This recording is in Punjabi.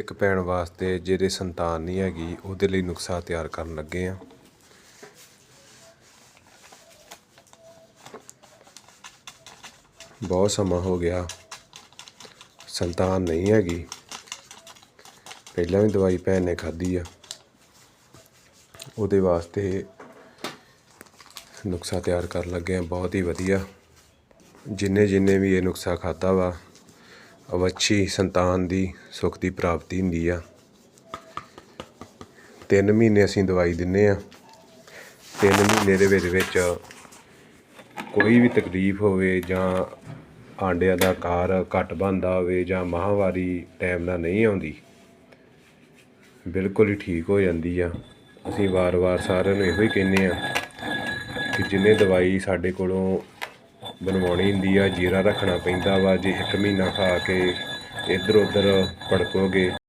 ਇੱਕ ਭੈਣ ਵਾਸਤੇ ਜਿਹਦੇ ਸੰਤਾਨ ਨਹੀਂ ਹੈਗੀ, ਉਹਦੇ ਲਈ ਨੁਸਖਾ ਤਿਆਰ ਕਰਨ ਲੱਗੇ ਆ। ਬਹੁਤ ਸਮਾਂ ਹੋ ਗਿਆ। ਸੰਤਾਨ ਨਹੀਂ ਹੈਗੀ। ਪਹਿਲਾਂ ਵੀ ਦਵਾਈ ਭੈਣ ਨੇ ਖਾਧੀ ਆ। ਉਹਦੇ ਵਾਸਤੇ ਨੁਸਖਾ ਤਿਆਰ ਕਰਨ ਲੱਗੇ ਆ। ਬਹੁਤ ਹੀ ਵਧੀਆ। ਜਿੰਨੇ ਜਿੰਨੇ ਵੀ ਇਹ ਨੁਸਖਾ ਖਾਦਾ ਵਾ ਅਵੱਛੀ ਸੰਤਾਨ ਦੀ ਸੁੱਖ ਦੀ ਪ੍ਰਾਪਤੀ ਹੁੰਦੀ ਆ। ਤਿੰਨ ਮਹੀਨੇ ਅਸੀਂ ਦਵਾਈ ਦਿੰਨੇ ਆ। ਤਿੰਨ ਮਹੀਨੇ ਦੇ ਵਿੱਚ ਵਿੱਚ ਕੋਈ ਵੀ ਤਕਲੀਫ ਹੋਵੇ ਜਾਂ ਆਂਡਿਆਂ ਦਾ ਆਕਾਰ ਘੱਟ ਬਣਦਾ ਹੋਵੇ ਜਾਂ ਮਾਹਵਾਰੀ ਟਾਈਮ ਨਾਲ ਨਹੀਂ ਆਉਂਦੀ, ਬਿਲਕੁਲ ਹੀ ਠੀਕ ਹੋ ਜਾਂਦੀ ਆ। ਅਸੀਂ ਵਾਰ-ਵਾਰ ਸਾਰਿਆਂ ਨੂੰ ਇਹੋ ਹੀ ਕਹਿੰਦੇ ਆ ਕਿ ਜਿੰਨੇ ਦਵਾਈ ਸਾਡੇ ਕੋਲੋਂ ਬਣਵਾਉਣੀ ਹੁੰਦੀ ਆ, ਜੀਰਾ ਰੱਖਣਾ ਪੈਂਦਾ ਵਾ, ਜੇ ਇੱਕ ਮਹੀਨਾ ਖਾ ਕੇ ਇੱਧਰ ਉੱਧਰ ਭੜਕੋਗੇ।